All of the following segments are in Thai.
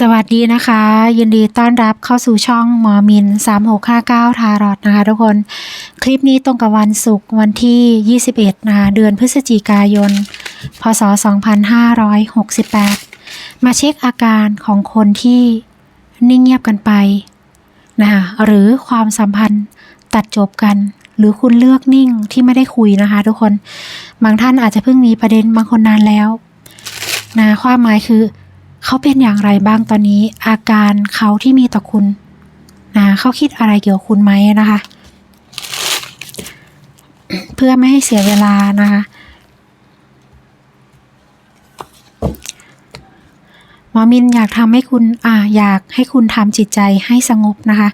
สวัสดีนะคะ ยินดีต้อนรับเข้าสู่ช่องหมอมิน 3659 ทารอดนะคะทุกคน คลิปนี้ตรงกับวันศุกร์วันที่ 21นะคะเดือนพฤศจิกายน พศ 2568 มาเช็คอาการของคนที่นิ่งเงียบกันไปนะคะหรือความสัมพันธ์ตัดจบกัน หรือคุณเลือกนิ่งที่ไม่ได้คุยนะคะ ทุกคนบางท่านอาจจะเพิ่งมีประเด็นบางคนนานแล้วนะความหมายคือ เขาเป็นอย่างไรบ้างตอนนี้ อาการเขาที่มีต่อคุณนะเขาคิดอะไรเกี่ยวกับคุณไหมนะคะ เพื่อไม่ให้เสียเวลานะคะหมอมินอยากทำให้คุณอ่าอยากให้คุณทำจิตใจให้สงบนะคะ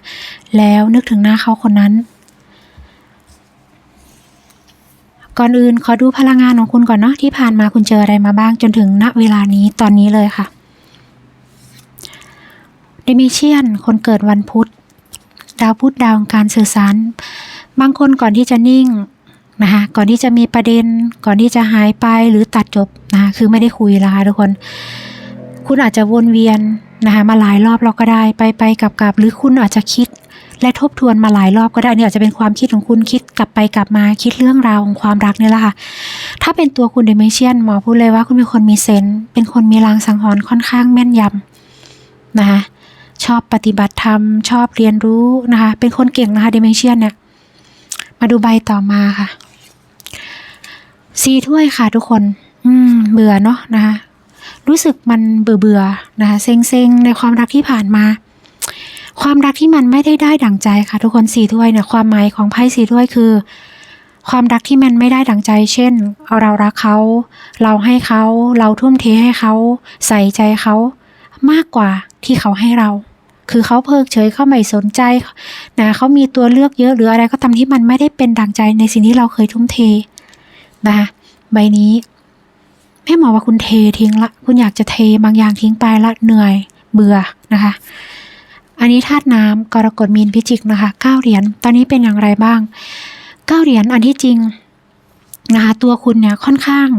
แล้วนึกถึงหน้าเขาคนนั้น ก่อนอื่นขอดูพลังงานของคุณก่อนเนาะที่ผ่านมาคุณเจออะไรมาบ้างจนถึงณเวลานี้ตอนนี้เลยค่ะ ดมิเชียน คนเกิดวันพุธ ดาวพุธดาวการสื่อสาร บางคนก่อนที่จะนิ่งนะคะก่อนที่จะมีประเด็น ก่อนที่จะหายไปหรือตัดจบนะคะคือไม่ได้คุยแล้วค่ะทุกคน คุณอาจจะวนเวียนนะคะมาหลายรอบเราก็ได้ไปไปกลับกลับหรือคุณอาจจะคิด และทบทวนมาหลายรอบก็ได้เนี่ยอาจจะเป็นความคิดของคุณคิดกลับไปกลับมาคิดเรื่องราวของความรักเนี่ยแหละค่ะ ถ้าเป็นตัวคุณเดมิเชียนหมอพูดเลยว่าคุณเป็นคนมีเซนส์เป็นคนมีลางสังหรณ์ค่อนข้างแม่นยำนะคะ ชอบปฏิบัติธรรม ชอบเรียนรู้นะคะ เป็นคนเก่งนะคะเดเมเชียนเนี่ย มาดูใบต่อมาค่ะสีถ้วยค่ะทุกคน อืม เบื่อเนาะนะคะ รู้สึกมันเบื่อเบื่อนะคะเซ็งเซ็งๆ ในความรักที่ผ่านมา ความรักที่มันไม่ได้ได้ดั่งใจค่ะ ทุกคนสีถ้วยเนี่ย ความหมายของไพ่สีถ้วยคือ ความรักที่มันไม่ได้ดั่งใจ เช่น เรารักเขา เราให้เขา เราทุ่มเทให้เขา ใส่ใจเขา มากกว่าที่เขาให้เรา คือเขาเพิกเฉยเขาไม่สนใจนะเขามีตัวเลือกเยอะหรืออะไรก็ตามที่มันไม่ได้เป็นดังใจในสิ่งที่เราเคยทุ่มเทนะคะใบนี้แม่หมอว่าคุณเททิ้งละ คุณอยากจะเทบางอย่างทิ้งไปละเหนื่อยเบื่อนะคะ อันนี้ธาตุน้ำกรกฎมีนพิจิกนะคะเก้าเหรียญตอนนี้เป็นอย่างไรบ้างเก้าเหรียญอันที่จริงนะคะตัวคุณเนี่ยค่อนข้าง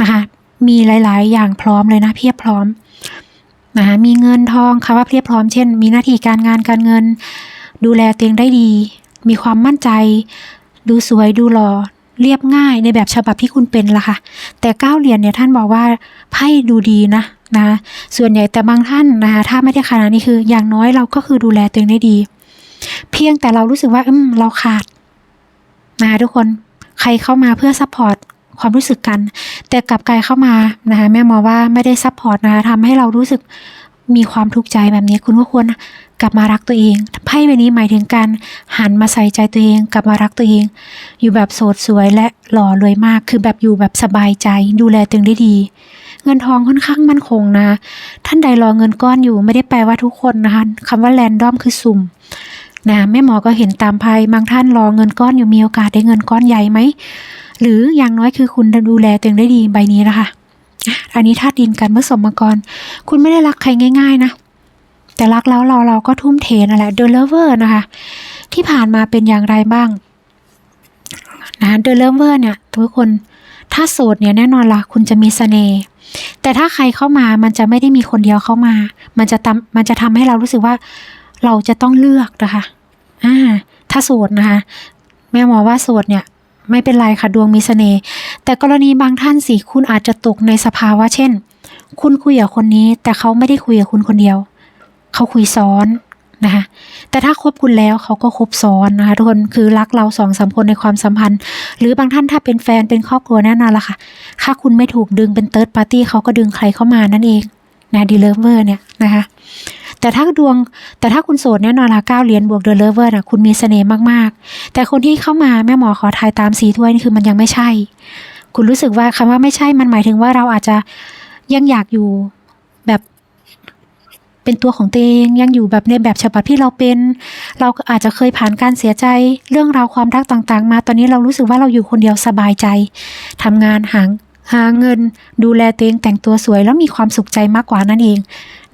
นะคะมีหลาย ๆ อย่างพร้อมเลยนะเพียบพร้อม นะคะมีเงินทองคำว่าเพียบพร้อมเช่น มีหน้าที่การงานการเงิน ดูแลเตัวเองได้ดี มีความมั่นใจ ดูสวยดูหล่อเรียบง่ายในแบบฉบับที่คุณเป็นละค่ะ แต่เก้าเหรียญเนี่ยท่านบอกว่าไพ่ดูดีนะนะ ส่วนใหญ่แต่บางท่านนะคะถ้าไม่ได้ขนาดนี้คือ อย่างน้อยเราก็คือดูแลตัวเองได้ดี เพียงแต่เรารู้สึกว่าอืมเราขาดนะะทุกคนใครเข้ามาเพื่อซัพพอร์ต ความรู้สึกกัน แต่กลับกลายเข้ามานะคะแม่หมอว่าไม่ได้ซัพพอร์ตนะคะทำให้เรารู้สึกมีความทุกข์ใจแบบนี้คุณก็ควรกลับมารักตัวเองไพ่ใบนี้หมายถึงการหันมาใส่ใจตัวเอง กลับมารักตัวเอง อยู่แบบโสดสวยและหล่อรวยมาก คือแบบอยู่แบบสบายใจ ดูแลตัวเองได้ดี เงินทองค่อนข้างมั่นคงนะ ท่านใดรอเงินก้อนอยู่ไม่ได้แปลว่าทุกคนนะคะคำว่าแรนดอมคือสุ่มนะแม่หมอก็เห็นตามภัยบางท่านรอเงินก้อนอยู่มีโอกาสได้เงินก้อนใหญ่ไหม หรืออย่างน้อยคือคุณดูแลตัวเองได้ดีใบนี้นะคะอันนี้ธาตุดินกันเมื่อสมมกร คุณไม่ได้รักใครง่าย ๆ นะ แต่รักแล้วเราเราก็ทุ่มเทนั่นแหละ The Lover นะคะ ที่ผ่านมาเป็นอย่างไรบ้างนะ The Lover เนี่ยทุกคนถ้าโสดเนี่ยแน่นอนละคุณจะมีเสน่ห์แต่ถ้าใครเข้ามามันจะไม่ได้มีคนเดียวเข้ามา มันจะทำมันจะทำให้เรารู้สึกว่าเราจะต้องเลือกนะคะอ่าถ้าโสดนะคะ แม่หมอว่าโสดเนี่ย ไม่เป็นไรค่ะดวงมีเสน่ห์แต่กรณีบางท่านสิคุณอาจจะตกในสภาวะเช่น คุณคุยกับคนนี้ แต่เขาไม่ได้คุยกับคุณคนเดียว เขาคุยซ้อนนะคะแต่ถ้าคบคุณแล้วเขาก็คบซ้อนนะคะทุกคนคือรักเราสองสามคนในความสัมพันธ์ หรือบางท่านถ้าเป็นแฟนเป็นครอบครัวแน่นอนละค่ะ ถ้าคุณไม่ถูกดึงเป็นเติร์ดปาร์ตี้เขาก็ดึงใครเข้ามานั่นเองนะดีเลเวอร์เนี่ยนะคะ แต่ถ้าดวง แต่ถ้าคุณโสดแน่นอนละเก้าเหรียญบวกเดอะเลเวอร์นะคุณมีเสน่ห์มากๆ แต่คนที่เข้ามาแม่หมอขอทายตามสีถ้วยนี่คือมันยังไม่ใช่ คุณรู้สึกว่าคำว่าไม่ใช่มันหมายถึงว่าเราอาจจะยังอยากอยู่แบบเป็นตัวของตัวเองยังอยู่แบบในแบบฉบับที่เราเป็น เราอาจจะเคยผ่านการเสียใจ เรื่องราวความรักต่างๆ มา ตอนนี้เรารู้สึกว่าเราอยู่คนเดียวสบายใจทำงานหาหาเงิน ดูแลตัวเองแต่งตัวสวยแล้วมีความสุขใจมากกว่านั่นเอง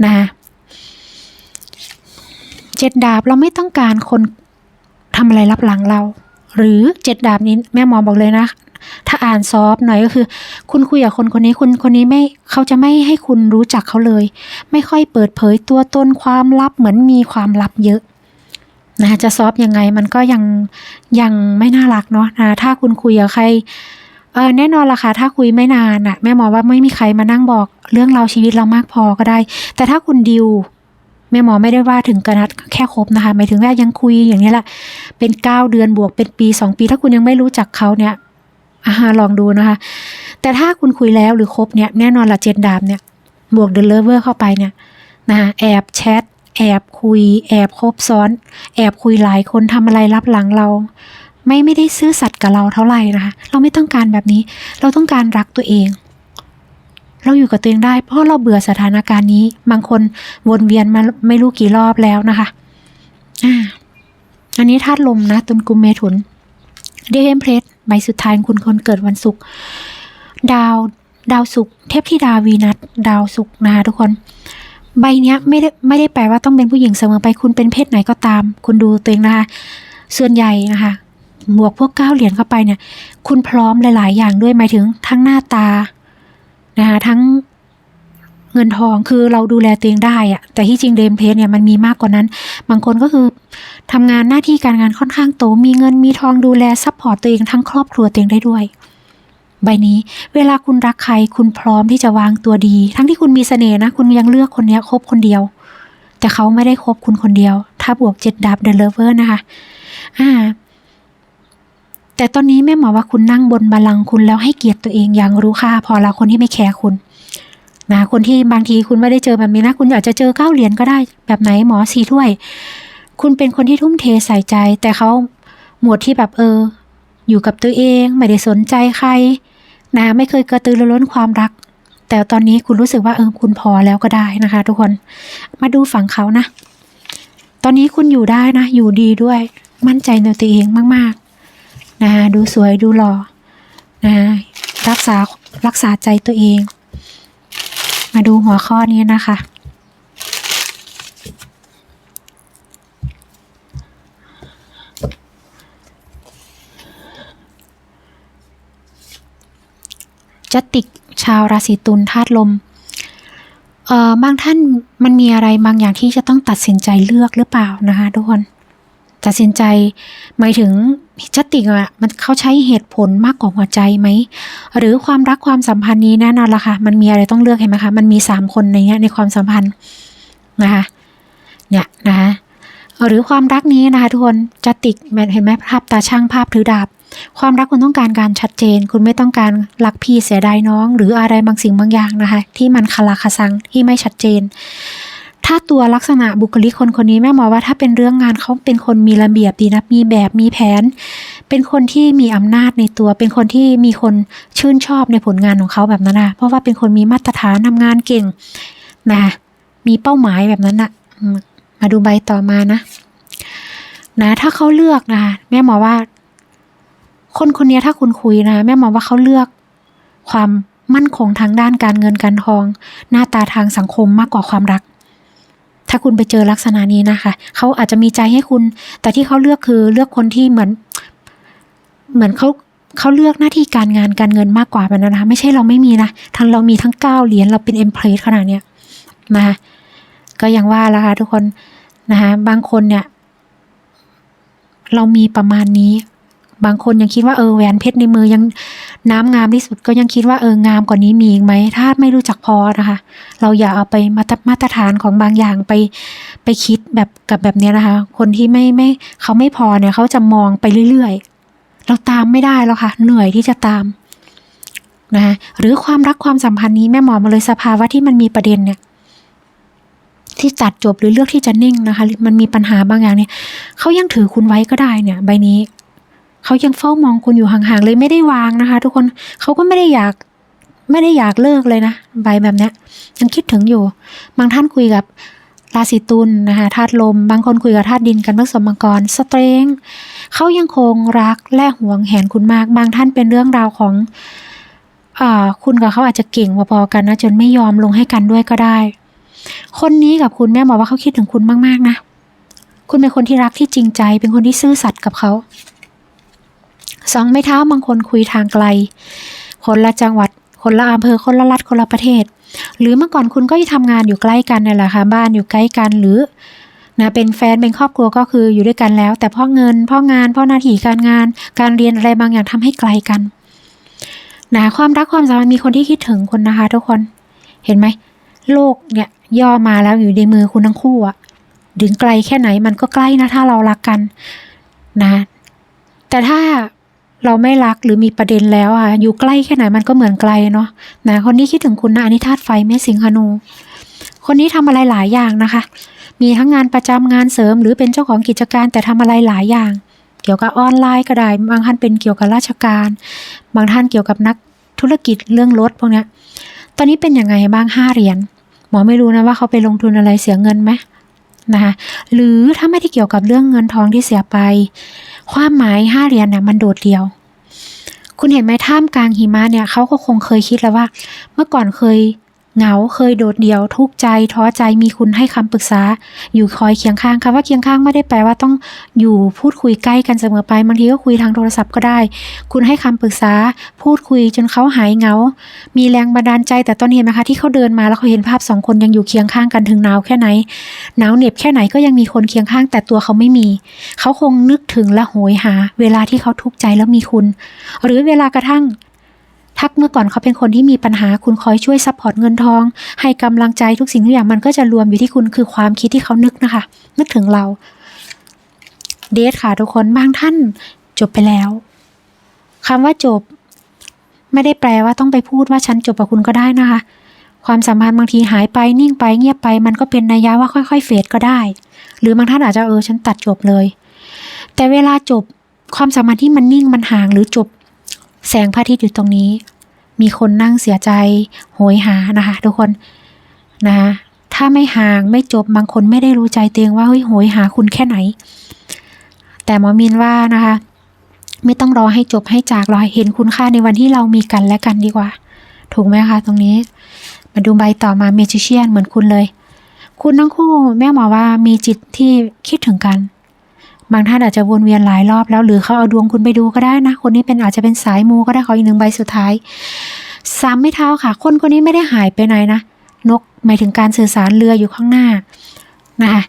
นะคะ เจ็ดดาบเราไม่ต้องการคนทำอะไรรับหลังเรา หรือเจ็ดดาบนี้แม่หมอบอกเลยนะ ถ้าอ่านซอฟต์หน่อยก็คือ คุณคุยกับคนคนนี้คุณคนนี้ไม่เขาจะไม่ให้คุณรู้จักเขาเลย ไม่ค่อยเปิดเผยตัวตนความลับเหมือนมีความลับเยอะนะจะซอฟต์ยังไงมันก็ยังยังไม่น่ารักเนาะนะถ้าคุณคุยกับใครเออแน่นอนล่ะค่ะถ้าคุยไม่นานอะแม่หมอว่าไม่มีใครมานั่งบอกเรื่องราวชีวิตเรามากพอก็ได้ แต่ถ้าคุณดิว แม่หมอไม่ได้ว่าถึงกระนัดแค่คบนะคะหมายถึงว่ายังคุยอย่างนี้แหละเป็นเก้าเดือนบวกเป็นปีสองปี ถ้าคุณยังไม่รู้จักเขาเนี่ยอ่าลองดูนะคะ แต่ถ้าคุณคุยแล้วหรือคบเนี่ยแน่นอนละเจ็ดาบเนี่ยบวกเดลเวอร์เข้าไปเนี่ยนะคะแอบแชทแอบคุย แอบคบซ้อน แอบคุยหลายคนทำอะไรรับหลังเรา ไม่ไม่ได้ซื่อสัตย์กับเราเท่าไหร่นะคะ เราไม่ต้องการแบบนี้ เราต้องการรักตัวเอง เราอยู่กับตัวเองได้ เพราะเราเบื่อสถานการณ์นี้ บางคนวนเวียนมาไม่รู้กี่รอบแล้วนะคะอ่าอันนี้ธาตุลมนะตุนกุมเมถุนเดเมเพลสใบสุดท้ายคุณคนเกิดวันศุกร์ดาวดาวศุกร์เทพธิดาวีนัสดาวศุกร์นะคะทุกคน ใบเนี้ยไม่ได้ไม่ได้แปลว่าต้องเป็นผู้หญิงเสมอไปคุณเป็นเพศไหนก็ตาม คุณดูตัวเองนะคะส่วนใหญ่นะคะบวกพวกเก้าเหรียญเข้าไปเนี่ย คุณพร้อมหลาย ๆ อย่างด้วยหมายถึงทั้งหน้าตา นะคะทั้งเงินทองคือเราดูแลตัวเองได้อะแต่ที่จริงเดมเพสเนี่ยมันมีมากกว่านั้น บางคนก็คือทำงานหน้าที่การงานค่อนข้างโต มีเงินมีทองดูแลซัพพอร์ตตัวเองทั้งครอบครัวตัวเองได้ด้วย ใบนี้ เวลาคุณรักใครคุณพร้อมที่จะวางตัวดี ทั้งที่คุณมีเสน่ห์นะ คุณยังเลือกคนนี้คบคนเดียว แต่เขาไม่ได้คบคุณคนเดียว ถ้าบวกเจ็ดดาบเดลเวอร์นะคะ อ่า แต่ตอนนี้แม่หมอว่าคุณนั่งบนบัลลังก์คุณแล้วให้เกียรติตัวเองอย่างรู้ค่าพอละคนที่ไม่แคร์คุณนะคนที่บางทีคุณไม่ได้เจอแบบนี้นะ คุณอยากจะเจอเก้าเหรียญก็ได้แบบไหนหมอสีถ้วย คุณเป็นคนที่ทุ่มเทใส่ใจ แต่เขาหมวดที่แบบเออ อยู่กับตัวเองไม่ได้สนใจใคร นะ ไม่เคยกระตือรือร้นความรัก แต่ตอนนี้คุณรู้สึกว่าเออคุณพอแล้วก็ได้นะคะ ทุกคนมาดูฝั่งเขานะ ตอนนี้คุณอยู่ได้นะ อยู่ดีด้วย มั่นใจในตัวเองมากๆ นะดูสวยดูหล่อนะรักษารักษาใจตัวเอง มาดูหัวข้อนี้นะคะจติกชาวราศีตุลธาตุลม เอ่อบางท่านมันมีอะไรบางอย่างที่จะต้องตัดสินใจเลือกหรือเปล่านะคะทุกคน ตัดสินใจหมายถึง จติกอะมันเขาใช้เหตุผลมากกว่าหัวใจไหม หรือความรักความสัมพันธ์นี้แน่นอนละค่ะ มันมีอะไรต้องเลือกเห็นไหมคะ มันมีสามคนในเนี้ยในความสัมพันธ์นะคะ เนี่ยนะคะหรือความรักนี้นะคะทุกคนจติกเห็นไหมภาพตาช่างภาพถือดาบ ความรักคุณต้องการการชัดเจน คุณไม่ต้องการรักพี่เสียดายน้อง หรืออะไรบางสิ่งบางอย่างนะคะ ที่มันคาราคาซังที่ไม่ชัดเจน ถ้าตัวลักษณะบุคลิกคนคนนี้แม่หมอว่าถ้าเป็นเรื่องงานเขาเป็นคนมีระเบียบดีนะมีแบบมีแผน เป็นคนที่มีอำนาจในตัว เป็นคนที่มีคนชื่นชอบในผลงานของเขาแบบนั้นนะเพราะว่าเป็นคนมีมาตรฐานทำงานเก่งนะมีเป้าหมายแบบนั้นนะอืมมาดูใบต่อมานะ นะ ถ้าเขาเลือกนะแม่หมอว่า คนคนนี้ถ้าคุณคุยนะแม่หมอว่าเขาเลือกความมั่นคงทางด้านการเงินการทอง หน้าตาทางสังคมมากกว่าความรัก ถ้าคุณไปเจอลักษณะนี้นะคะ เขาอาจจะมีใจให้คุณ แต่ที่เขาเลือกคือเลือกคนที่เหมือน เหมือนเขาเขาเลือกหน้าที่การงานการเงินมากกว่าแบบนั้นนะคะ ไม่ใช่เราไม่มีนะทั้งเรามีทั้งเก้าเหรียญเราเป็นเอ็มเพลสขนาดเนี้ยนะคะก็ยังว่าแล้วค่ะทุกคนนะคะบางคนเนี่ย เรามีประมาณนี้ บางคนยังคิดว่าเออแหวนเพชรในมือยังน้ำงามที่สุดก็ยังคิดว่าเอองามกว่านี้มีอีกไหมถ้าไม่รู้จักพอนะคะ เราอย่าเอาไปมาตรมาตรฐานของบางอย่างไปไปคิดแบบกับแบบนี้นะคะ คนที่ไม่ไม่เขาไม่พอเนี่ยเขาจะมองไปเรื่อยๆ เราตามไม่ได้แล้วค่ะ เหนื่อยที่จะตามนะคะหรือความรักความสัมพันธ์นี้แม่หมอมาเลยสภาวะที่มันมีประเด็นเนี่ยที่ตัดจบหรือเลือกที่จะนิ่งนะคะ มันมีปัญหาบางอย่างเนี่ยเขายังถือคุณไว้ก็ได้เนี่ย ใบนี้ เขายังเฝ้ามองคุณอยู่ห่างๆเลยไม่ได้วางนะคะ ทุกคนเขาก็ไม่ได้อยากไม่ได้อยากเลิกเลยนะใบแบบเนี้ยยังคิดถึงอยู่ บางท่านคุยกับราศีตุลนะคะธาตุลม บางคนคุยกับธาตุดินกันเมื่อสมังกรสเตรงเขายังคงรักและหวงแหนคุณมาก บางท่านเป็นเรื่องราวของอคุณกับเขาอาจจะเก่งพอๆกันนะจนไม่ยอมลงให้กันด้วยก็ได้ คนนี้กับคุณแม่บอกว่าเขาคิดถึงคุณมากๆนะ คุณเป็นคนที่รักที่จริงใจ เป็นคนที่ซื่อสัตย์กับเขา สองไม้เท้าบางคนคุยทางไกล คนละจังหวัด คนละอำเภอ คนละรัฐ คนละประเทศ หรือเมื่อก่อนคุณก็ทำงานอยู่ใกล้กันนี่แหละค่ะ บ้านอยู่ใกล้กันหรือนะเป็นแฟนเป็นครอบครัวก็คืออยู่ด้วยกันแล้ว แต่เพ่อเงินเพ่องานเพ่อหน้าที่การงาน การเรียนอะไรบางอย่างทำให้ไกลกันนะความรักความสัมพันธ์มีคนที่คิดถึงคุณนะคะ ทุกคนเห็นไหมโลกเนี่ยย่อมาแล้วอยู่ในมือคุณทั้งคู่อะดึงไกลแค่ไหนมันก็ใกล้นะถ้าเรารักกันนะ แต่ถ้า เราไม่รักหรือมีประเด็นแล้วอะอยู่ใกล้แค่ไหนมันก็เหมือนไกลเนาะนะคนนี้คิดถึงคุณนะอันนี้ธาตุไฟเมสิงหนู คนนี้ทำอะไรหลายอย่างนะคะ มีทั้งงานประจำงานเสริม หรือเป็นเจ้าของกิจการแต่ทำอะไรหลายอย่าง เกี่ยวกับออนไลน์ก็ได้ บางท่านเป็นเกี่ยวกับราชการ บางท่านเกี่ยวกับนักธุรกิจเรื่องรถพวกนี้ตอนนี้เป็นยังไงบ้างห้าเหรียญหมอไม่รู้นะว่าเขาไปลงทุนอะไรเสียเงินไหมนะคะหรือถ้าไม่ได้เกี่ยวกับเรื่องเงินทองที่เสียไป ความหมายห้าเหรียญเนี่ยมันโดดเดี่ยว คุณเห็นไหมท่ามกลางหิมะเนี่ยเขาก็คงเคยคิดแล้วว่า เมื่อก่อนเคย เหงาเคยโดดเดี่ยวทุกใจท้อใจมีคุณให้คำปรึกษา อยู่คอยเคียงข้างคำว่าเคียงข้างไม่ได้แปลว่าต้องอยู่พูดคุยใกล้กันเสมอไปบางทีก็คุยทางโทรศัพท์ก็ได้ คุณให้คำปรึกษา พูดคุยจนเขาหายเหงา มีแรงบันดาลใจแต่ตอนเห็นไหมคะที่เขาเดินมาแล้วเขาเห็นภาพสองคนยังอยู่เคียงข้างกันถึงหนาวแค่ไหนหนาวเหน็บแค่ไหนก็ยังมีคนเคียงข้างแต่ตัวเขาไม่มี เขาคงนึกถึงและโหยหา เวลาที่เขาทุกข์ใจแล้วมีคุณ หรือเวลากระทั่ง ทักเมื่อก่อนเขาเป็นคนที่มีปัญหาคุณคอยช่วยซัพพอร์ตเงินทอง ให้กำลังใจทุกสิ่งทุกอย่างมันก็จะรวมอยู่ที่คุณคือความคิดที่เขานึกนะคะ นึกถึงเราเดทค่ะทุกคนบางท่านจบไปแล้วคำว่าจบ ไม่ได้แปลว่าต้องไปพูดว่าฉันจบกับคุณก็ได้นะคะ ความสัมพันธ์บางทีหายไปนิ่งไปเงียบไป มันก็เป็นนัยยะว่าค่อย ๆ เฟดก็ได้ หรือบางท่านอาจจะเออฉันตัดจบเลย แต่เวลาจบความสัมพันธ์ที่มันนิ่งมันห่างหรือจบ แสงพระอาทิตย์อยู่ตรงนี้ มีคนนั่งเสียใจโหยหานะคะทุกคนนะคะถ้าไม่ห่างไม่จบบางคนไม่ได้รู้ใจเตียงว่าเฮ้ยโหยหาคุณแค่ไหน แต่หมอมินว่านะคะ ไม่ต้องรอให้จบให้จากรอเห็นคุณค่าในวันที่เรามีกันและกันดีกว่า ถูกไหมคะตรงนี้ มาดูใบต่อมาเมจิเชียนเหมือนคุณเลย คุณทั้งคู่แม่หมอว่ามีจิตที่คิดถึงกัน บางท่านอาจจะวนเวียนหลายรอบแล้วหรือเขาเอาดวงคุณไปดูก็ได้นะ คนนี้เป็นอาจจะเป็นสายมูก็ได้ขออีกหนึ่งใบสุดท้ายสามไม่เท้าค่ะ คนคนนี้ไม่ได้หายไปไหนนะ นกหมายถึงการสื่อสารเรืออยู่ข้างหน้านะคะ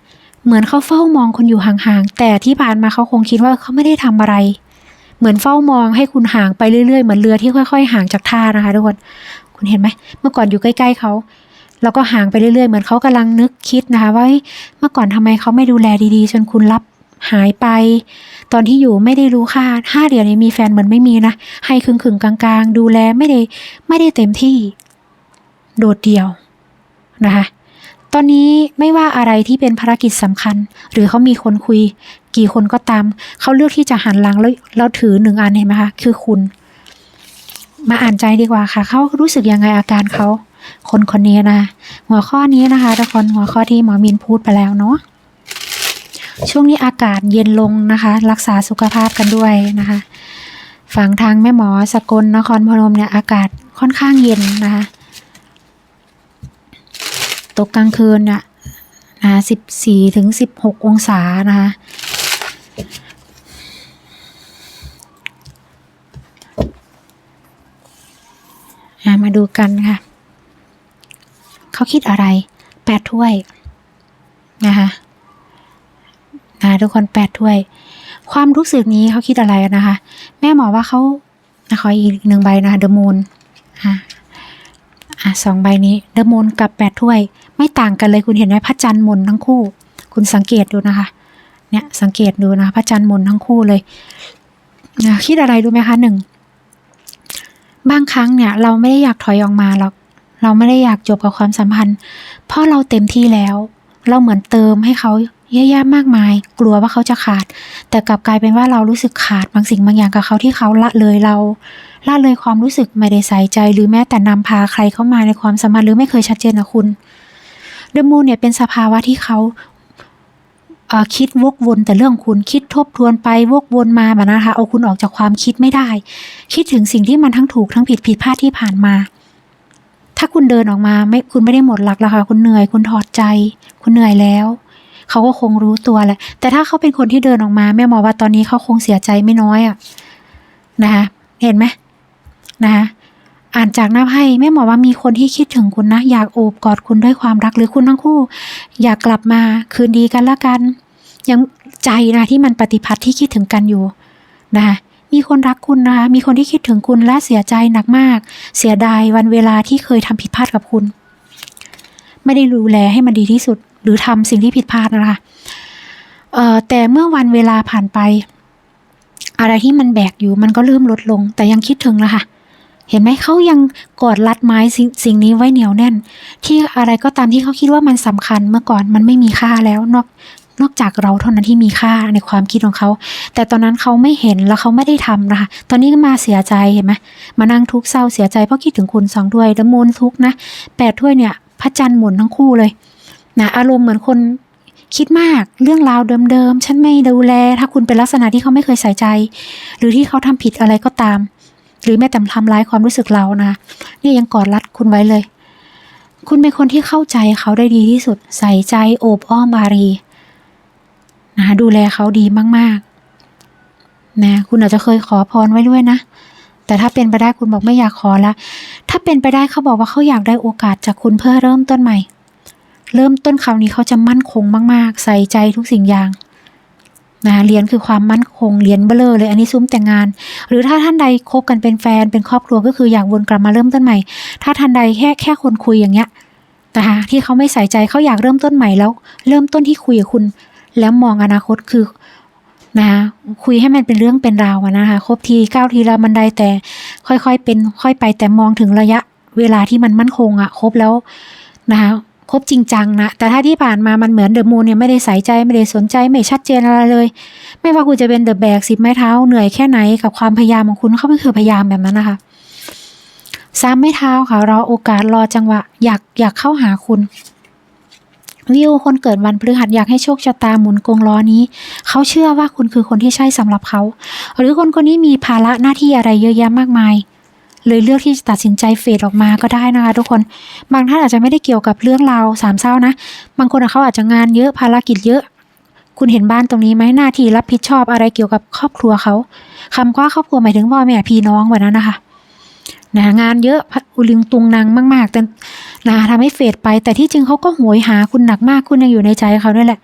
เหมือนเขาเฝ้ามองคุณอยู่ห่างๆ แต่ที่ผ่านมาเขาคงคิดว่าเขาไม่ได้ทำอะไร เหมือนเฝ้ามองให้คุณห่างไปเรื่อยๆ เหมือนเรือที่ค่อย ๆ ห่างจากท่านะคะทุกคน คุณเห็นไหม เมื่อก่อนอยู่ใกล้ ๆเขาแล้วก็ห่างไปเรื่อยๆ เหมือนเขากำลังนึกคิดนะคะว่าเมื่อก่อนทำไมเขาไม่ดูแลดีๆ จนคุณรับ หายไป ตอนที่อยู่ไม่ได้รู้ค่าห้าเดือนนี้มีแฟนเหมือนไม่มีนะ ให้ครึ่งๆกลางๆ ดูแลไม่ได้ไม่ได้เต็มที่ โดดเดี่ยวนะคะ ตอนนี้ไม่ว่าอะไรที่เป็นภารกิจสำคัญ หรือเขามีคนคุย กี่คนก็ตาม เขาเลือกที่จะหันหลังแล้วแล้วถือหนึ่งอันเห็นไหมคะ คือคุณ มาอ่านใจดีกว่าค่ะ เขารู้สึกยังไงอาการเขา คนคนนี้นะ หัวข้อนี้นะคะทุกคนหัวข้อที่หมอมินพูดไปแล้วเนาะ ช่วงนี้อากาศเย็นลงนะคะ รักษาสุขภาพกันด้วยนะคะ ฝั่งทางแม่หมอสกลนครพนมเนี่ยอากาศค่อนข้างเย็นนะคะ ตกกลางคืนเนี่ยนะสิบสี่ถึงสิบหกองศานะคะอะมาดูกันค่ะ เขาคิดอะไร แปดถ้วยนะคะ นะทุกคนแปดถ้วย ความรู้สึกนี้เขาคิดอะไรนะคะ แม่หมอว่าเขาขออีกหนึ่งใบนะคะเดอะมูนอะอะสองใบนี้เดอะมูนกับแปดถ้วย ไม่ต่างกันเลยคุณเห็นไหมพระจันทร์หมุนทั้งคู่ คุณสังเกตดูนะคะ เนี่ยสังเกตดูนะคะพระจันทร์หมุนทั้งคู่เลยนะคิดอะไรรู้ไหมคะหนึ่งบางครั้งเนี่ยเราไม่ได้อยากถอยออกมาหรอกเราไม่ได้อยากจบกับความสัมพันธ์เพราะเราเต็มที่แล้ว เราเหมือนเติมให้เขา เยอะแยะมากมาย กลัวว่าเขาจะขาด แต่กลับกลายเป็นว่าเรารู้สึกขาดบางสิ่งบางอย่างกับเขาที่เขาละเลยเราละเลยความรู้สึกไม่ได้ใส่ใจ หรือแม้แต่นำพาใครเข้ามาในความสัมพันธ์หรือไม่เคยชัดเจนกับคุณเดมูนเนี่ยเป็นสภาวะที่เขาเอ่อคิดวกวนแต่เรื่องคุณคิดทบทวนไปวกวนมาแบบนะคะเอาคุณออกจากความคิดไม่ได้ คิดถึงสิ่งที่มันทั้งถูกทั้งผิดผิดพลาดที่ผ่านมา ถ้าคุณเดินออกมาไม่คุณไม่ได้หมดหลักแล้วค่ะคุณเหนื่อยคุณถอดใจ คุณเหนื่อยแล้ว เขาก็คงรู้ตัวแหละ แต่ถ้าเขาเป็นคนที่เดินออกมาแม่หมอว่าตอนนี้เขาคงเสียใจไม่น้อยอะ่ะนะคะ เห็นไหมนะคะอ่านจากหน้าไพ่แม่หมอว่ามีคนที่คิดถึงคุณนะ อยากโอบกอดคุณด้วยความรักหรือคุณทั้งคู่ อยากกลับมาคืนดีกันละกัน ยังใจนะที่มันปฏิพัทธ์ที่คิดถึงกันอยู่นะคะมีคนรักคุณนะคะมีคนที่คิดถึงคุณและเสียใจหนักมาก เสียดายวันเวลาที่เคยทำผิดพลาดกับคุณ ไม่ได้ดูแลให้มันดีที่สุด หรือทำสิ่งที่ผิดพลาดนะคะแต่เมื่อวันเวลาผ่านไป อะไรที่มันแบกอยู่มันก็เริ่มลดลง แต่ยังคิดถึงละค่ะเห็นไหมเขายังกอดรัดไม้สสิ่งนี้ไว้เหนียวแน่น ที่อะไรก็ตามที่เขาคิดว่ามันสำคัญเมื่อก่อนมันไม่มีค่าแล้วนอกนอกจากเราเท่านั้นที่มีค่าในความคิดของเขา แต่ตอนนั้นเขาไม่เห็นแล้วเขาไม่ได้ทำนะคะ ตอนนี้ก็มาเสียใจเห็นไหมมานั่งทุกข์เศร้าเสียใจเพราะคิดถึงคุณสองถ้วยแล้วมูลทุกข์นะแปดถ้วยเนี่ยพระจันทร์หมุนทั้งคู่เลย นะอารมณ์เหมือนคนคิดมากเรื่องราวเดิมๆ ฉันไม่ดูแล ถ้าคุณเป็นลักษณะที่เขาไม่เคยใส่ใจ หรือที่เขาทำผิดอะไรก็ตาม หรือแม้แต่ทำร้ายความรู้สึกเรานะนี่ยังกอดรัดคุณไว้เลย คุณเป็นคนที่เข้าใจเขาได้ดีที่สุด ใส่ใจโอบอ้อมอารีนะดูแลเขาดีมากๆนะคุณอาจจะเคยขอพรไว้ด้วยนะ แต่ถ้าเป็นไปได้คุณบอกไม่อยากขอละถ้าเป็นไปได้เขาบอกว่าเขาอยากได้โอกาสจากคุณเพื่อเริ่มต้นใหม่ เริ่มต้นคราวนี้เขาจะมั่นคงมาก ๆ ใส่ใจทุกสิ่งอย่างนะเหรียญคือความมั่นคงเหรียญเบลอเลยอันนี้ซุ้มแต่งงาน หรือถ้าท่านใดคบกันเป็นแฟนเป็นครอบครัวก็คืออยากวนกลับมาเริ่มต้นใหม่ ถ้าท่านใดแค่แค่คนคุยอย่างเงี้ยนะคะที่เขาไม่ใส่ใจเขาอยากเริ่มต้นใหม่แล้ว เริ่มต้นที่คุยกับคุณ แล้วมองอนาคตคือนะคะคุยให้มันเป็นเรื่องเป็นราวนะคะครบทีก้าวทีละบันไดแต่ค่อยๆเป็นค่อยไปแต่มองถึงระยะเวลาที่มันมั่นคงอะครบแล้วนะคะ คบจริงจังนะ แต่ถ้าที่ผ่านมามันเหมือนเดอะมูนเนี่ยไม่ได้ใส่ใจไม่ได้สนใจไม่ชัดเจนอะไรเลย ไม่ว่าคุณจะเป็นเดอะแบกสิบไม้เท้าเหนื่อยแค่ไหนกับความพยายามของคุณเขาไม่เคยพยายามแบบนั้นนะคะสามไม้เท้าค่ะรอโอกาสรอจังหวะ อยากอยากเข้าหาคุณวิวคนเกิดวันพฤหัสอยากให้โชคชะตาหมุนกงล้อนี้ เขาเชื่อว่าคุณคือคนที่ใช่สำหรับเขา หรือคนคนนี้มีภาระหน้าที่อะไรเยอะแยะมากมาย เลยเลือกที่จะตัดสินใจเฟดออกมาก็ได้นะคะทุกคน บางท่านอาจจะไม่ได้เกี่ยวกับเรื่องราวสามเศร้านะ บางคนเขาอาจจะงานเยอะภารกิจเยอะ คุณเห็นบ้านตรงนี้ไหมหน้าที่รับผิดชอบอะไรเกี่ยวกับครอบครัวเขาคำว่าครอบครัวหมายถึงพ่อแม่พี่น้องแบบนั้นนะคะนะงานเยอะอุลิงตุงนางมากๆแต่นะทำให้เฟดไป แต่ที่จริงเขาก็โหยหาคุณหนักมากคุณยังอยู่ในใจเขาด้วยแหละ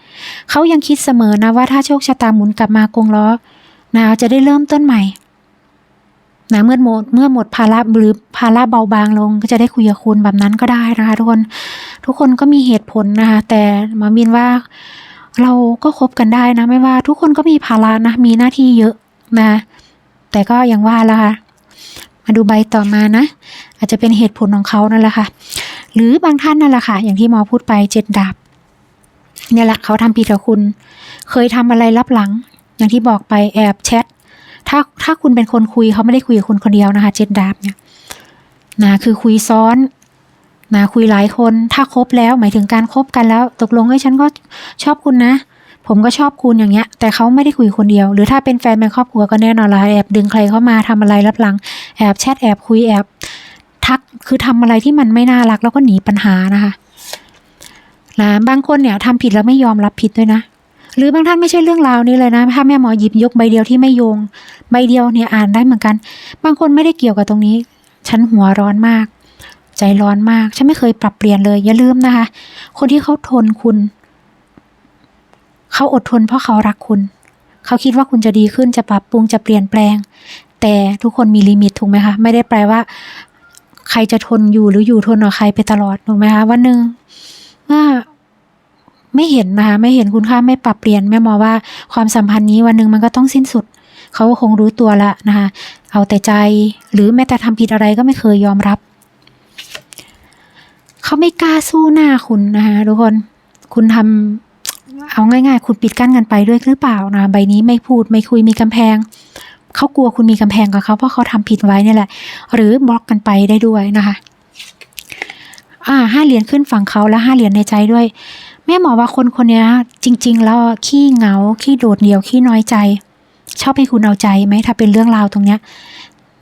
เขายังคิดเสมอนะว่าถ้าโชคชะตาหมุนกลับมากงล้อนะจะได้เริ่มต้นใหม่ นะเมื่อหมดเมื่อหมดภาระหรือภาระเบาบางลง ก็จะได้คุยกับคุณแบบนั้นก็ได้นะคะทุกคนทุกคนก็มีเหตุผลนะคะ แต่หมามินว่าเราก็คบกันได้นะ ไม่ว่าทุกคนก็มีภาระนะมีหน้าที่เยอะนะ แต่ก็ยังว่าละค่ะมาดูใบต่อมานะ อาจจะเป็นเหตุผลของเขานั่นแหละค่ะ หรือบางท่านนั่นแหละค่ะ อย่างที่หมอพูดไปเจ็ดดาบเนี่ยแหละเขาทำผิดกับคุณ เคยทำอะไรลับหลัง อย่างที่บอกไปแอบแชท ถ้าถ้าคุณเป็นคนคุยเขาไม่ได้คุยกับคุณคนเดียวนะคะเจ็ดดาบเนี่ยนะคือคุยซ้อนนะคุยหลายคน ถ้าคบแล้วหมายถึงการคบกันแล้ว ตกลงให้ยฉันก็ชอบคุณนะ ผมก็ชอบคุณอย่างเงี้ย แต่เขาไม่ได้คุยคนเดียว หรือถ้าเป็นแฟนเป็นครอบครัวก็แน่นอนละแอบดึงใครเข้ามาทำอะไรรับหลัง แอบแชทแอบคุยแอบทักคือทำอะไรที่มันไม่น่ารักแล้วก็หนีปัญหานะคะนะบางคนเนี่ยทำผิดแล้วไม่ยอมรับผิดด้วยนะ หรือบางท่านไม่ใช่เรื่องราวนี้เลยนะถ้าแม่หมอหยิบยกใบเดียวที่ไม่โยง ใบเดียวเนี่ยอ่านได้เหมือนกัน บางคนไม่ได้เกี่ยวกับตรงนี้ ฉันหัวร้อนมาก ใจร้อนมาก ฉันไม่เคยปรับเปลี่ยนเลย อย่าลืมนะคะ คนที่เขาทนคุณ เขาอดทนเพราะเขารักคุณ เขาคิดว่าคุณจะดีขึ้นจะปรับปรุงจะเปลี่ยนแปลง แต่ทุกคนมีลิมิตถูกไหมคะไม่ได้แปลว่า ใครจะทนอยู่หรืออยู่ทนกับใครไปตลอดถูกไหมคะวันหนึ่งเมื่อ ไม่เห็นนะคะไม่เห็นคุณค่าไม่ปรับเปลี่ยนแม่มอว่าความสัมพันธ์นี้วันหนึ่งมันก็ต้องสิ้นสุด เขาคงรู้ตัวละนะคะเอาแต่ใจหรือแม้แต่ทำผิดอะไรก็ไม่เคยยอมรับ เขาไม่กล้าสู้หน้าคุณนะคะทุกคนคุณทำเอาง่าย ๆ คุณปิดกั้นกันไปด้วยหรือเปล่านะใบนี้ไม่พูดไม่คุยมีกำแพงเขากลัวคุณมีกำแพงกับเขาเพราะเขาทำผิดไว้เนี่ยแหละ หรือบล็อกกันไปได้ด้วยนะคะ อ่าห้าเหรียญขึ้นฝั่งเขาแล้วห้าเหรียญในใจด้วย แม่หมอว่าคนคนนี้จริง ๆ แล้วขี้เหงาขี้โดดเดี่ยวขี้น้อยใจ ชอบให้คุณเอาใจไหมถ้าเป็นเรื่องราวตรงเนี้ย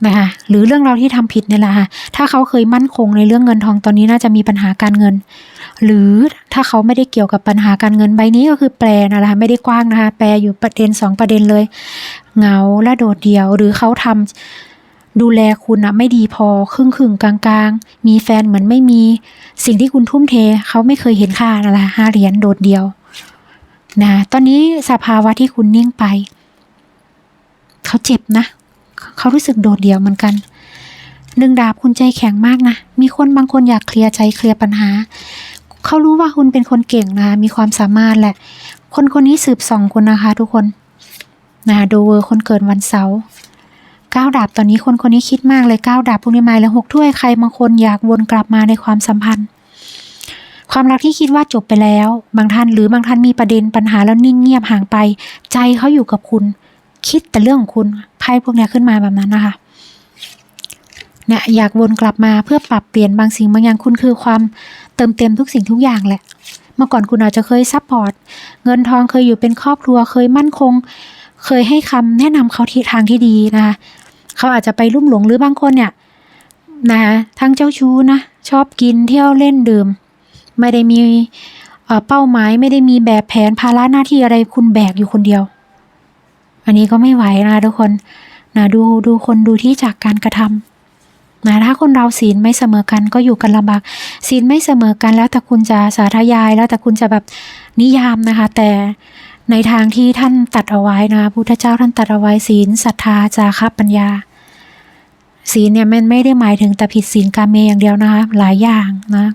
นะคะหรือเรื่องราวที่ทำผิดเนี่ยแหละค่ะถ้าเขาเคยมั่นคงในเรื่องเงินทองตอนนี้น่าจะมีปัญหาการเงิน หรือถ้าเขาไม่ได้เกี่ยวกับปัญหาการเงินใบนี้ก็คือแปลนะคะไม่ได้กว้างนะคะแปลอยู่ประเด็นสองประเด็นเลยเหงาและโดดเดี่ยว หรือเขาทำ ดูแลคุณอะไม่ดีพอครึ่งครึ่งกลางๆ มีแฟนเหมือนไม่มี สิ่งที่คุณทุ่มเทเขาไม่เคยเห็นค่านะคะห้าเหรียญโดดเดียวนะตอนนี้สภาวะที่คุณนิ่งไป เขาเจ็บนะ เขารู้สึกโดดเดี่ยวเหมือนกันหนึ่งดาบคุณใจแข็งมากนะ มีคนบางคนอยากเคลียร์ใจเคลียร์ปัญหา เขารู้ว่าคุณเป็นคนเก่งนะ มีความสามารถแหละ คนคนนี้สืบสองคุณนะคะทุกคนนะดูเวอร์คนเกิดวันเสาร์ ก้าวดาบตอนนี้คนคนนี้คิดมากเลยก้าวดาบพวกนี้มาแล้วหกถ้วยใครบางคนอยากวนกลับมาในความสัมพันธ์ ความรักที่คิดว่าจบไปแล้ว บางท่านหรือบางท่านมีประเด็นปัญหาแล้วนิ่งเงียบห่างไป ใจเขาอยู่กับคุณ คิดแต่เรื่องของคุณไพ่พวกนี้ขึ้นมาแบบนั้นนะคะเนี่ยอยากวนกลับมาเพื่อปรับเปลี่ยนบางสิ่งบางอย่างคุณคือความเติมเต็มทุกสิ่งทุกอย่างแหละ เมื่อก่อนคุณอาจจะเคยซัพพอร์ตเงินทองเคยอยู่เป็นครอบครัวเคยมั่นคง เคยให้คำแนะนำเขาที่ทางที่ดีนะคะ เขาอาจจะไปลุ่มหลงหรือบางคนเนี่ยนะคะทั้งเจ้าชู้นะชอบกินเที่ยวเล่นดื่ม ไม่ได้มีเป้าหมายไม่ได้มีแบบแผนภาระหน้าที่อะไรคุณแบกอยู่คนเดียว อันนี้ก็ไม่ไหวนะทุกคนนะดูดูคนดูที่จากการกระทำนะถ้าคนเราศีลไม่เสมอกันก็อยู่กันลำบากศีลไม่เสมอกันแล้วแต่คุณจะสาธยายแล้วแต่คุณจะแบบนิยามนะคะ แต่ ในทางที่ท่านตัดเอาไว้นะพุทธเจ้าท่านตัดเอาไว้ศีลศรัทธาจาระปัญญา ศีลเนี่ยมันไม่ได้หมายถึงแต่ผิดศีลกาเมอย่างเดียวนะคะหลายอย่างนะ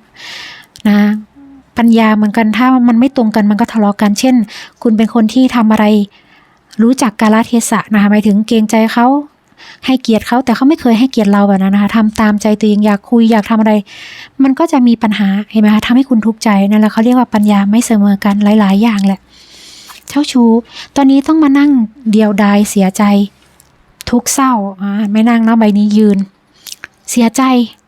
นะปัญญาเหมือนกันถ้ามันไม่ตรงกันมันก็ทะเลาะกัน เช่น คุณเป็นคนที่ทำอะไร รู้จักกาลเทศะนะคะหมายถึงเกรงใจเขาให้เกียรติเขาแต่เขาไม่เคยให้เกียรติเราแบบนั้นนะคะทำตามใจตัวเองอยากคุยอยากทำอะไร มันก็จะมีปัญหาเห็นไหมคะทำให้คุณทุกข์ใจนั่นแหละเขาเรียกว่าปัญญาไม่เสมอกันหลาย ๆ อย่างแหละ เจ้าชู้ ตอนนี้ต้องมานั่งเดียวดายเสียใจ ทุกเศร้าอ่าไม่นั่งนะใบนี้ยืน เสียใจ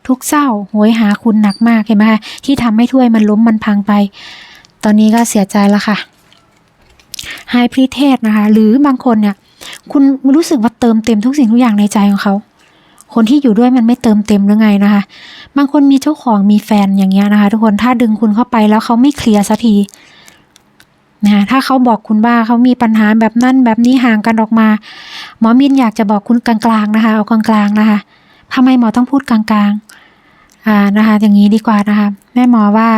ทุกเศร้าโหยหาคุณหนักมากเห็นไหมคะที่ทำให้ถ้วยมันล้มมันพังไป ตอนนี้ก็เสียใจแล้วค่ะไฮพรีเทสนะคะ หรือบางคนเนี่ย คุณรู้สึกว่าเติมเต็มทุกสิ่งทุกอย่างในใจของเขา คนที่อยู่ด้วยมันไม่เติมเต็มหรือไงนะคะ บางคนมีเจ้าของมีแฟนอย่างเงี้ยนะคะ ทุกคนถ้าดึงคุณเข้าไปแล้วเขาไม่เคลียร์สักที นะถ้าเขาบอกคุณว่าเขามีปัญหาแบบนั้นแบบนี้ห่างกันออกมา หมอมินอยากจะบอกคุณกลางๆนะคะ เอากลางๆนะคะทำไมหมอต้องพูดกลางๆอ่านะคะ อย่างนี้ดีกว่านะคะ แม่หมอว่า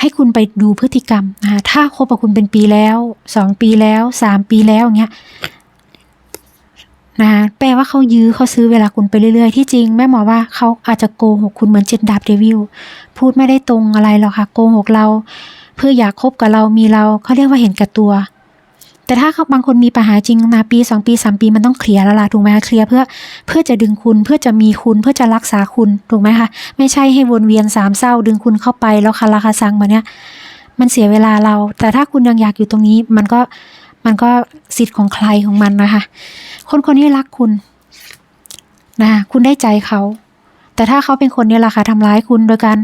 ให้คุณไปดูพฤติกรรมนะคะถ้าคบกับคุณเป็นปีแล้วสองปีแล้วสามปีแล้วอย่างเงี้ยนะคะแปลว่าเขายื้อเขาซื้อเวลาคุณไปเรื่อยๆ ที่จริงแม่หมอว่าเขาอาจจะโกหกคุณเหมือนเจ็ดดาบเดวิลพูดไม่ได้ตรงอะไรหรอกค่ะ โกหกเรา พื่ออยากคบกับเรามีเราเขาเรียกว่าเห็นแก่ตัว แต่ถ้าเขาบางคนมีปัญหาจริงนะปีสองปีสามปีมันต้องเคลียร์แล้วล่ะถูกไหมคะเคลียร์เพื่อเพื่อจะดึงคุณเพื่อจะมีคุณเพื่อจะรักษาคุณถูกไหมคะไม่ใช่ให้วนเวียนสามเศร้า ดึงคุณเข้าไปแล้วคาราคาซังมาเนี้ยมันเสียเวลาเรา แต่ถ้าคุณยังอยากอยู่ตรงนี้ มันก็มันก็สิทธิ์ของใครของมันนะคะ คนคนนี้รักคุณนะคุณได้ใจเขา แต่ถ้าเขาเป็นคนนี่ยแหละค่ะทำร้ายคุณโดยการ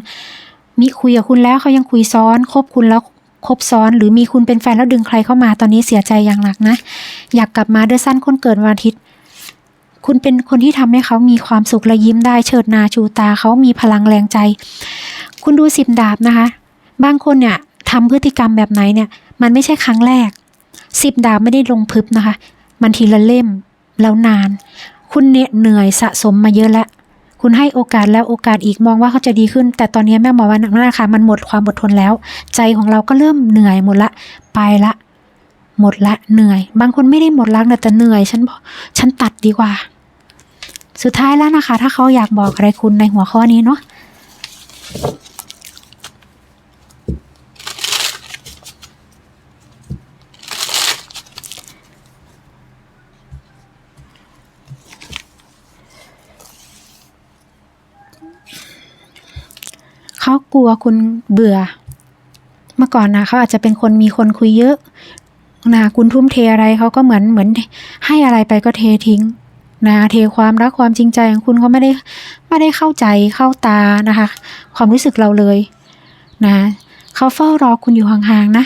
มีคุยกับคุณแล้วเขายังคุยซ้อนคบคุณแล้วคบซ้อน หรือมีคุณเป็นแฟนแล้วดึงใครเข้ามาตอนนี้เสียใจอย่างหนักนะ อยากกลับมาเดือสั้นคนเกิดวันอาทิตย์ คุณเป็นคนที่ทำให้เขามีความสุขและยิ้มได้เฉิดนาชูตาเขามีพลังแรงใจ คุณดูสิบดาบนะคะ บางคนเนี่ยทำพฤติกรรมแบบไหนเนี่ย มันไม่ใช่ครั้งแรกสิบดาบไม่ได้ลงพึบนะคะ มันทีละเล่มแล้วนาน คุณเนี่ยเหนื่อยสะสมมาเยอะแล้ว คุณให้โอกาสแล้วโอกาสอีกมองว่าเขาจะดีขึ้น แต่ตอนนี้แม่หมอว่านั่นนะคะมันหมดความอดทนแล้ว ใจของเราก็เริ่มเหนื่อยหมดละ ไปละ หมดละเหนื่อย บางคนไม่ได้หมดรักนะแต่เหนื่อย ฉันฉันตัดดีกว่า สุดท้ายแล้วนะคะ ถ้าเขาอยากบอกอะไรคุณในหัวข้อนี้เนาะ เขากลัวคุณเบื่อ เมื่อก่อนนะเขาอาจจะเป็นคนมีคนคุยเยอะนะคุณทุ่มเทอะไรเขาก็เหมือนเหมือนให้อะไรไปก็เททิ้งนะเทความรักความจริงใจของคุณเขาไม่ได้ไม่ได้เข้าใจเข้าตานะคะ ความรู้สึกเราเลยนะเขาเฝ้ารอคุณอยู่ห่างๆนะ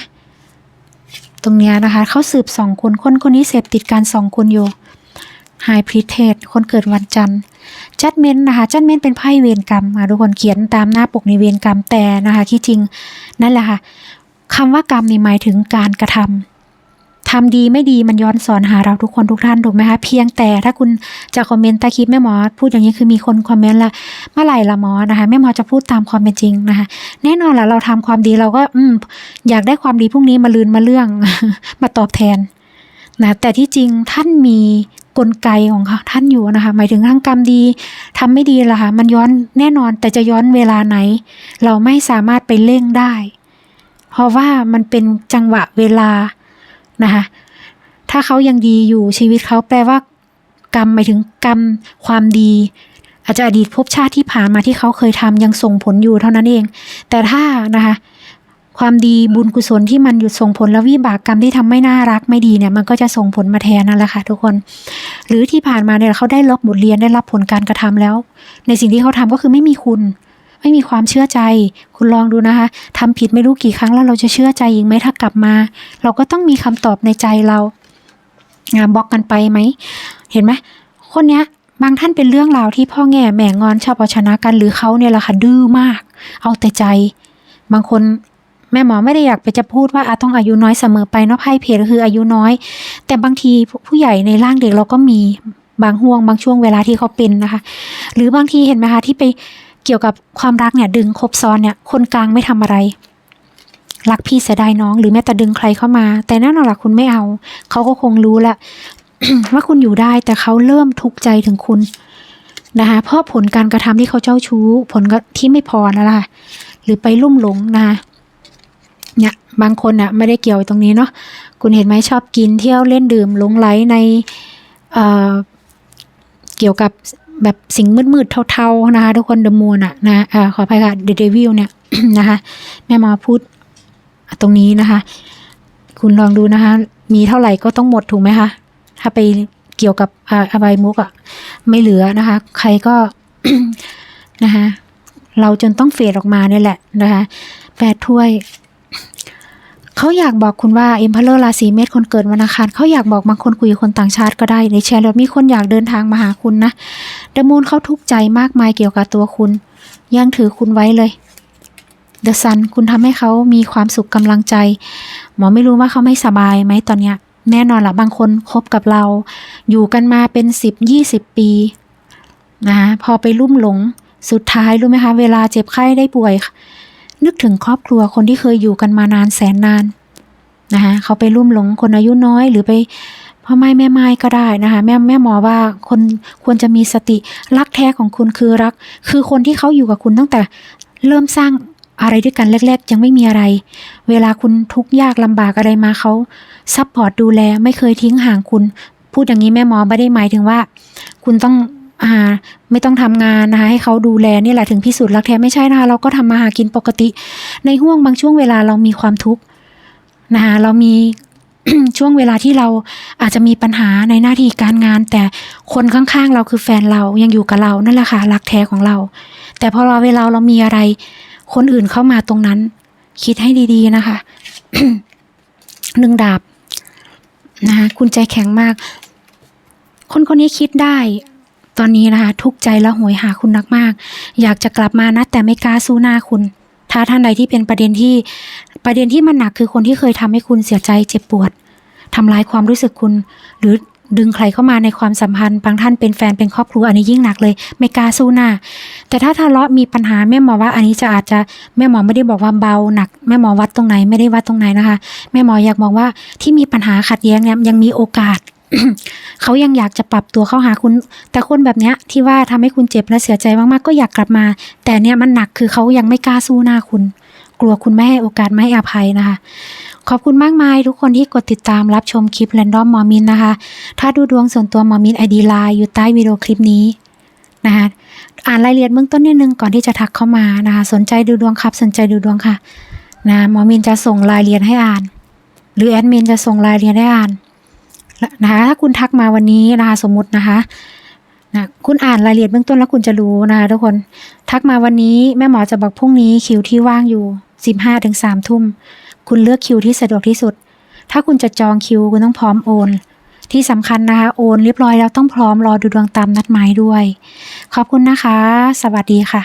ตรงนี้นะคะเขาสืบสองคนคนคนนี้เสพติดการสองคนอยู่ไฮพรีเทสคนเกิดวันจันทร์ จัดเมนนะคะจัดเมนเป็นไพ่เวรกรรมค่ะทุกคนเขียนตามหน้าปกในเวรกรรมแต่นะคะที่จริงนั่นแหละค่ะคำว่ากรรมนี่หมายถึงการกระทำทำดีไม่ดีมันย้อนสอนหาเราทุกคนทุกท่านถูกไหมคะเพียงแต่ถ้าคุณจะคอมเมนต์ใต้คลิปแม่หมอพูดอย่างนี้คือมีคนคอมเมนต์ละเมื่อไหร่ละหมอนะคะแม่หมอจะพูดตามความเป็นจริงนะคะแน่นอนแหละเราทำความดีเราก็อืมอยากได้ความดีพรุ่งนี้มาลืนมาเรื่องมาตอบแทน นะแต่ที่จริงท่านมีกลไกของเขาท่านอยู่นะคะ หมายถึงทั้งกรรมดีทำไม่ดีละค่ะมันย้อนแน่นอนแต่จะย้อนเวลาไหน เราไม่สามารถไปเร่งได้ เพราะว่ามันเป็นจังหวะเวลานะคะถ้าเขายังดีอยู่ชีวิตเขาแปลว่า กรรมหมายถึงกรรมความดี อาจจะอดีตภพชาติที่ผ่านมาที่เขาเคยทำยังส่งผลอยู่เท่านั้นเอง แต่ถ้านะคะ ความดีบุญกุศลที่มันหยุดส่งผลแล้ววิบากกรรมที่ทำไม่น่ารักไม่ดีเนี่ยมันก็จะส่งผลมาแทนนั่นแหละค่ะทุกคน หรือที่ผ่านมาเนี่ยเขาได้รับบทเรียนได้รับผลการกระทำแล้ว ในสิ่งที่เขาทำก็คือไม่มีคุณ ไม่มีความเชื่อใจ คุณลองดูนะคะทำผิดไม่รู้กี่ครั้งแล้วเราจะเชื่อใจอีกไหมถ้ากลับมา เราก็ต้องมีคำตอบในใจเรางานบล็อกกันไปไหมเห็นไหมคนเนี้ยบางท่านเป็นเรื่องราวที่พ่อแง่แหม่งอนชอบเอาชนะกันหรือเขาเนี่ยแหละค่ะดื้อมาก เอาแต่ใจ บางคน แม่หมอไม่ได้อยากไปจะพูดว่าอาต้องอายุน้อยเสมอไปเนาะไพ่เพจก็คืออายุน้อย แต่บางทีผู้ใหญ่ในร่างเด็กเราก็มีบางห่วงบางช่วงเวลาที่เขาเป็นนะคะ หรือบางทีเห็นไหมคะที่ไปเกี่ยวกับความรักเนี่ยดึงครบซ้อนเนี่ยคนกลางไม่ทำอะไร รักพี่เสียดายน้อง หรือแม้แต่ดึงใครเข้ามา แต่แน่นอนล่ะคุณไม่เอา เขาก็คงรู้แหละว่าคุณอยู่ได้แต่เขาเริ่มทุกข์ใจถึงคุณนะคะเพราะผลการกระทำที่เขาเจ้าชู้ ผลที่ไม่พอแล้วล่ะหรือไปลุ่มหลงนะคะ เนี่ยบางคนน่ะไม่ได้เกี่ยวตรงนี้เนาะคุณเห็นไหมชอบกินเที่ยวเล่นดื่มหลงไหลในเเกี่ยวกับแบบสิ่งมืดๆเทาๆนะคะทุกคนเดมูนอะนะอ่อขออภัยค่ะเดเดวิลเนี่ยนะคะแม่หมาพูดตรงนี้นะคะ คุณลองดูนะคะ มีเท่าไหร่ก็ต้องหมดถูกไหมคะ ถ้าไปเกี่ยวกับอ่าอบายมุกอะไม่เหลือนะคะ ใครก็นะคะเราจนต้องเฟดออกมาเนี่ยแหละนะคะแปดถ้วย เขาอยากบอกคุณว่าเอ็มพ r เลอร์ราศีเมษคนเกิดวันอังคารเขาอยากบอกบางคนคุยกับคนต่างชาติก็ได้ในแชร์แล้วมีคนอยากเดินทางมาหาคุณนะเดมูนเขาทุกข์ใจมากมายเกี่ยวกับตัวคุณยังถือคุณไว้เลยเดอะซันคุณทำให้เขามีความสุขกำลังใจ หมอไม่รู้ว่าเขาไม่สบายไหมตอนเนี้ย แน่นอนละบางคนคบกับเรา อยู่กันมาเป็นสิบยี่สิบปีนะคะพอไปลุ่มหลงสุดท้ายรู้ไหมคะ เวลาเจ็บไข้ได้ป่วย นึกถึงครอบครัวคนที่เคยอยู่กันมานานแสนนานนะคะเขาไปลุ่มหลงคนอายุน้อยหรือไปพ่อไม้แม่ไม้ก็ได้นะคะแม่แม่หมอว่าคนควรจะมีสติรักแท้ของคุณคือรัก คือคนที่เขาอยู่กับคุณตั้งแต่เริ่มสร้างอะไรด้วยกันแรก ๆ ยังไม่มีอะไร เวลาคุณทุกข์ยากลำบากอะไรมาเขาซัพพอร์ตดูแลไม่เคยทิ้งห่างคุณ พูดอย่างนี้แม่หมอไม่ได้หมายถึงว่า คุณต้อง อ่าไม่ต้องทำงานนะคะให้เขาดูแลนี่แหละถึงพิสูจน์รักแท้ไม่ใช่นะคะเราก็ทำมาหากินปกติ ในห่วงบางช่วงเวลาเรามีความทุกข์นะคะเรามีช่วงเวลาที่เราอาจจะมีปัญหาในหน้าที่การงาน แต่คนข้างๆ เราคือแฟนเรายังอยู่กับเรานั่นแหละค่ะรักแท้ของเรา แต่พอเราเวลาเรามีอะไร คนอื่นเข้ามาตรงนั้น คิดให้ดีๆนะคะหนึ่งดาบนะคะคุณใจแข็งมาก คนคนนี้คิดได้ ตอนนี้นะคะทุกใจและโหยหาคุณนักมากอยากจะกลับมานะแต่ไม่กล้าสู้หน้าคุณ ถ้าท่านใดที่เป็นประเด็นที่ประเด็นที่มันหนักคือคนที่เคยทำให้คุณเสียใจเจ็บปวดทำร้ายความรู้สึกคุณ หรือดึงใครเข้ามาในความสัมพันธ์บางท่านเป็นแฟนเป็นครอบครัวอันนี้ยิ่งหนักเลย ไม่กล้าสู้หน้า แต่ถ้าทะเลาะมีปัญหาแม่หมอว่าอันนี้จะอาจจะแม่หมอไม่ได้บอกว่าเบาหนัก แม่หมอวัดตรงไหนไม่ได้วัดตรงไหนนะคะ แม่หมออยากบอกว่าที่มีปัญหาขัดแย้งเนี่ยยังมีโอกาส เขายังอยากจะปรับตัวเข้าหาคุณ แต่คนแบบเนี้ยที่ว่าทำให้คุณเจ็บและเสียใจมากๆก็อยากกลับมา แต่เนี่ยมันหนักคือเขายังไม่กล้าสู้หน้าคุณ กลัวคุณไม่ให้โอกาสไม่ให้อภัยนะคะ ขอบคุณมากมายทุกคนที่กดติดตามรับชมคลิปแรนดอมหมอมินนะคะ ถ้าดูดวงส่วนตัวหมอมินไอดีไลน์อยู่ใต้วิดีโอคลิปนี้นะคะอ่านรายละเอียดเบื้องต้นนิดนึงก่อนที่จะทักเข้ามานะคะ สนใจดูดวงครับ สนใจดูดวงค่ะนะหมอมินจะส่งรายละเอียดให้อ่าน หรือแอดมินจะส่งรายละเอียดให้อ่าน นะคะถ้าคุณทักมาวันนี้นะคะสมมตินะคะนะคุณอ่านรายละเอียดเบื้องต้นแล้วคุณจะรู้นะคะทุกคน ทักมาวันนี้แม่หมอจะบอกพรุ่งนี้คิวที่ว่างอยู่สิบห้าถึงสามทุ่ม คุณเลือกคิวที่สะดวกที่สุด ถ้าคุณจะจองคิวคุณต้องพร้อมโอน ที่สำคัญนะคะโอนเรียบร้อยแล้วต้องพร้อมรอดูดวงตามนัดหมายด้วย ขอบคุณนะคะ สวัสดีค่ะ